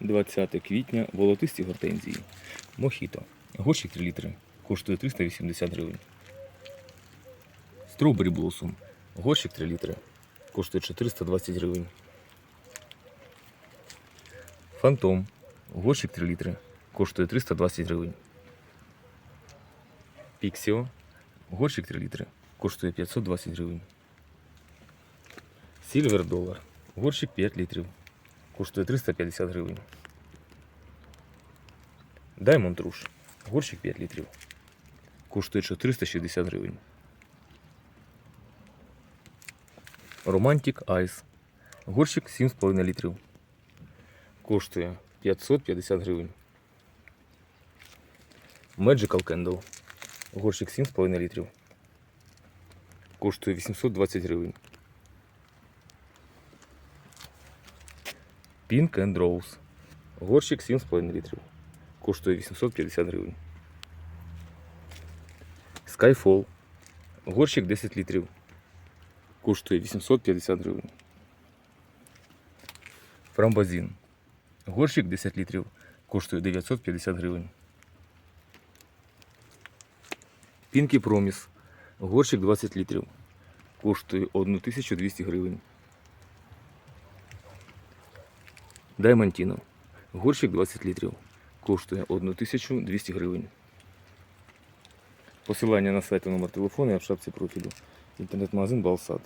20 квітня волотисті гортензії. Мохіто. Горщик 3 літри. Коштує 380 гривень. Стробері Блосом. Горщик 3 літри. Коштує 420 гривень. Фантом. Горщик 3 літри. Коштує 320 гривень. Піксіо. Горщик 3 літри. Коштує 520 гривень. Сільвер долар. Горщик 5 літрів. Коштує 350 гривень. Даймонд Руш. Горщик 5 літрів. Коштує 460 гривень. Романтик Айс. Горщик 7,5 літрів. Коштує 550 гривень. Magical Candle. Горщик 7,5 літрів. Коштує 820 гривень. Pink and Rose. Горщик 7,5 літрів. Коштує 850 гривень. Skyfall. Горщик 10 літрів. Коштує 850 гривень. Фрамбазін. Горщик 10 літрів. Коштує 950 гривень. Пінкі Проміс. Горщик 20 літрів. Коштує 1200 гривень. Даймантіно. Горщик 20 літрів. Коштує 1200 гривень. Посилання на сайт і номер телефону я в шапці профілю. Інтернет-магазин Балсад.